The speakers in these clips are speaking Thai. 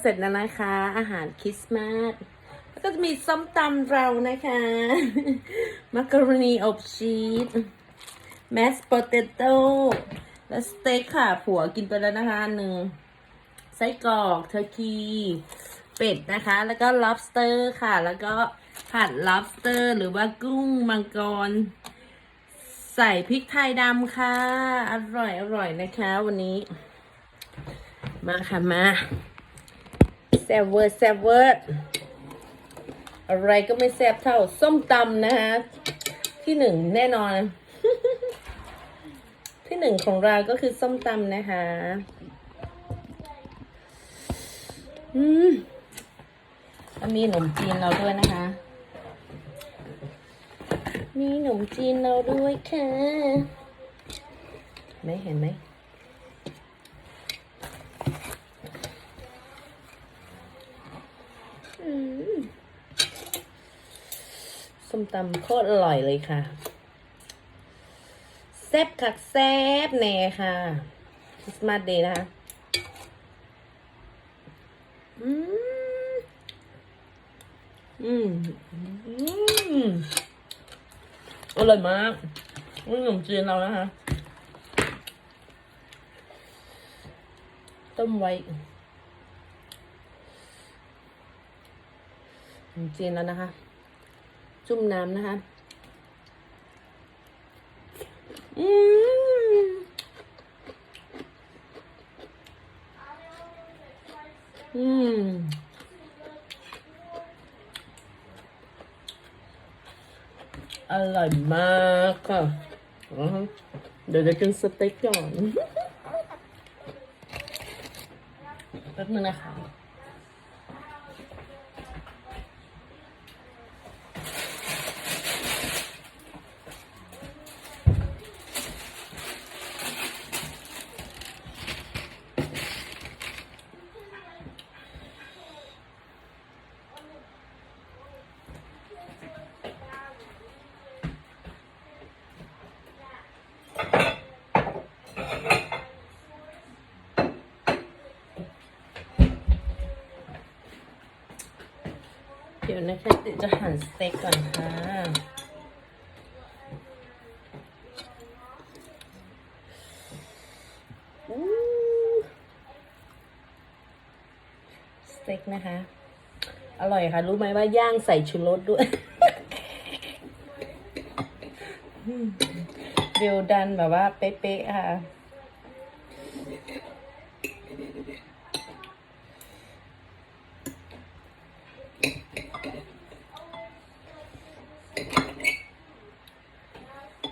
เสร็จแล้วนะคะ อาหารคริสต์มาสแล้วก็จะมีส้มตำเรานะคะมักกะโรนีอบชีสแมสโปเตโต้และสเต็กค่ะ ผัวกินไปแล้วนะคะหนึ่งไส้กรอกเทอร์คีเป็ดนะคะ แล้วก็ lobster ค่ะ แล้วก็ผัด lobster หรือว่ากุ้งมังกร ใส่พริกไทยดำค่ะ อร่อยอร่อยนะคะวันนี้ มาค่ะมา แซบเวอร์แซบเวอร์อะไรก็ไม่แซบเท่า ส้มตำนะคะที่หนึ่งแน่นอน ที่หนึ่งของเราก็คือส้มตำนะคะ อืมแล้วมีขนมจีนเราด้วยนะคะ มีขนมจีนเราด้วยค่ะ ไม่เห็นไหม อืม ส้มตำโคตรอร่อยเลยค่ะ แซ่บคักแซ่บแน่ค่ะคริสต์มาสเดย์นะคะอืม อืม อืม อร่อยมากนี่ขนมจีนเรานะคะ ต้มไว้ขนมจีนแล้วนะคะ จุ่มน้ำนะคะ อืมอืมอร่อยมากค่ะ เดี๋ยวจะกินสเต็กก่อนแป๊บนึงนะคะ เดี๋ยวนะคะเดี๋ยวจะหั่นสเต็กก่อนค่ะ สเต็กนะคะ อร่อยค่ะ รู้ไหมว่าย่างใส่ชูรสด้วย เดียวดันแบบว่าเป๊ะๆค่ะ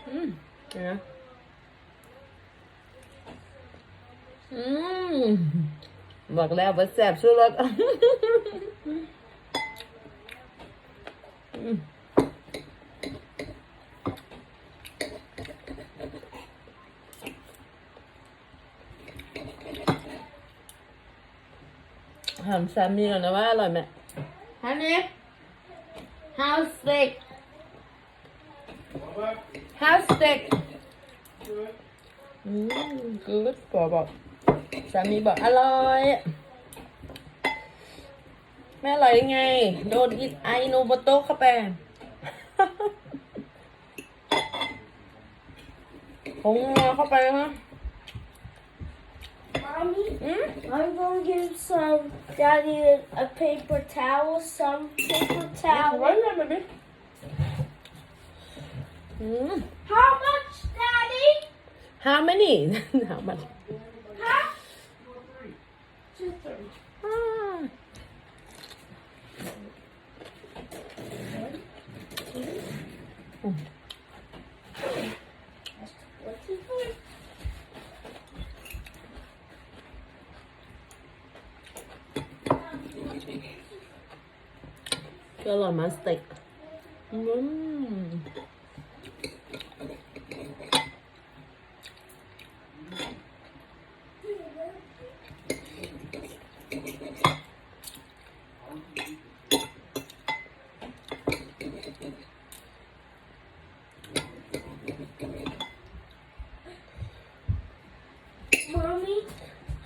อืมเดี๋ยวนะอืม บอกแล้วว่าแสบชูรสอืมถามสามีก่อนนะว่าอร่อยไหมฮันนี่ How's steak How's steak อืม good บอกบอก สามีบอกอร่อยไม่อร่อยยังไง โดนอินไอโนโบโตเข้าไปผงงาเข้าไปฮะ Mommy, อืม I'm gonna give some daddy a, a paper towel, some paper ไว้ towel. เลยแบบนี้อืม How much, daddy? how many how much Huh? Two thirty. อ่า What's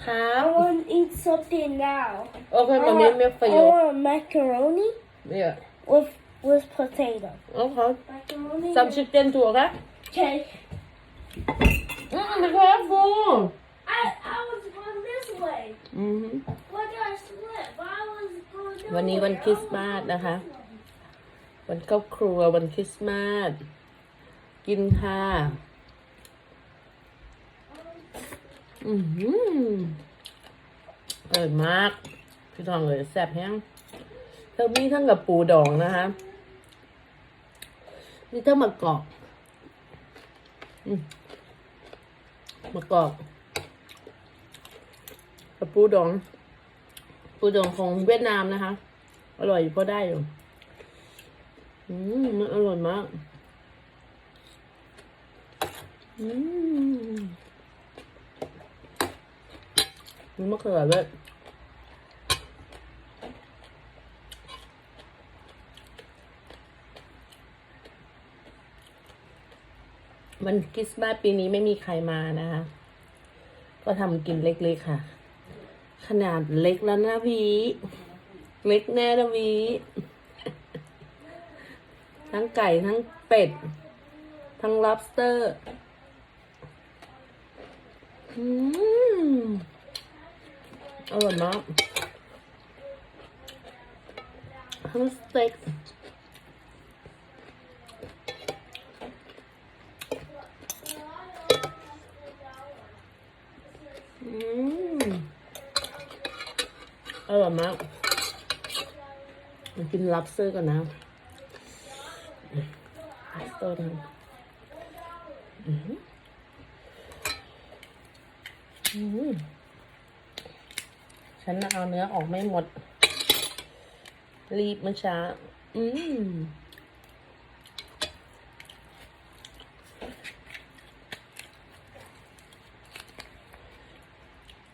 I บ want to eat something now. โอเคมามี make for I you want macaroni yeah with with potato. โอเค Macaroni. some chicken too okay Okay. mm, be careful I I was going this way. อืม What did I slip? I was going this วันนี้ way. วันคริสต์มาสนะคะ วันครอบครัววันคริสต์มาส กินค่ะ อือหือร่อยมาก พี่ทองเลยแซ่บแห้งเธอมีทั้งกับปูดองนะคะมีทั้งมะกอกอืมมะกอกกับปูดอง ปูดองของเวียดนามนะคะ อร่อยอยู่พอได้อยู่ อืมมันอร่อยมาก อืม มีมะเขือด้วยวันคริสต์มาสปีนี้ไม่มีใครมานะคะ ก็ทำกินเล็กๆค่ะ ขนาดเล็กแล้วนะพีเล็กแน่นะวีทั้งไก่ทั้งเป็ด ทั้ง lobster อืม อร่อยมากทั้งสเต็กอืมอร่อยมากมากิน lobster ก่อนนะ lobster นอือหืออืม ฉันเอาเนื้อออกไม่หมด รีบเมื่อเช้า อืม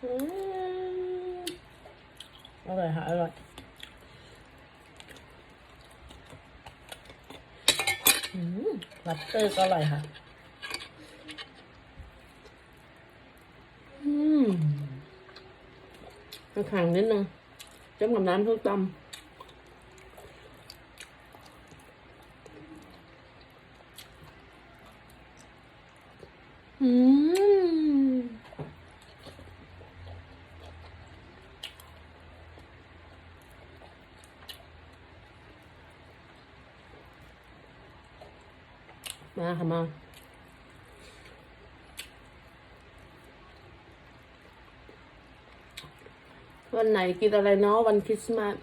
อืมอร่อยค่ะอร่อยอืมลับเตอร์ก็อร่อยค่ะ อืม มันข็งนิดนึงจ้ำกับน้ำทุกตำอืมมาค่ะมา วันไหนกินอะไรเนาะวันคริสต์มาส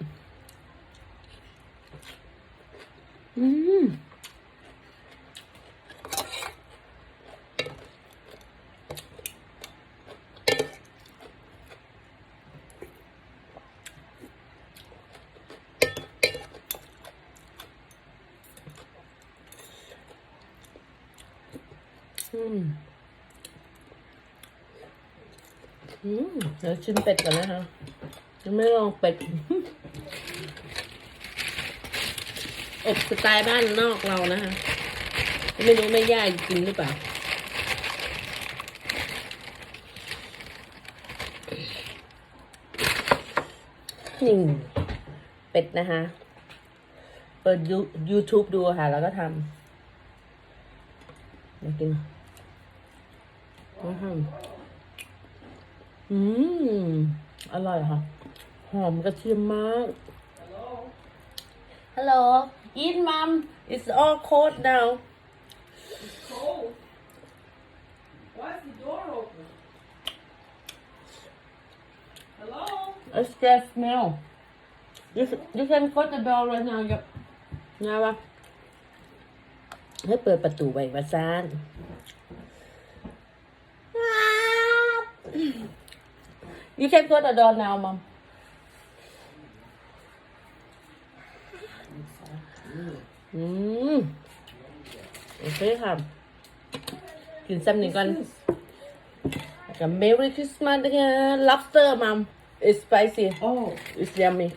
อืมอืมอืมเดี๋ยวชิมเป็ดก่อนนะคะ ยังไม่ลองเป็ดอบสไตล์บ้านนอกเรานะคะไม่รู้ไม่ย่ากินหรือเปล่านี่เป็ดนะคะ เปิดยู YouTube ดูค่ะ แล้วก็ทำมากินอืม อร่อยค่ะ หอมกระเทียมมาก Hello eat mom it's all cold now cold. Why is the door open? Hello? it's just smell you you can close the door right now ยกนะวะให้เปิดประตูไว้ว่าซาน you can close the door now mom อืมโอเคค่ะ กินซ้ำหนึ่งก่อนแล้วก็ Merry Christmas นะคะ lobster mom it's spicy Oh, it's yummy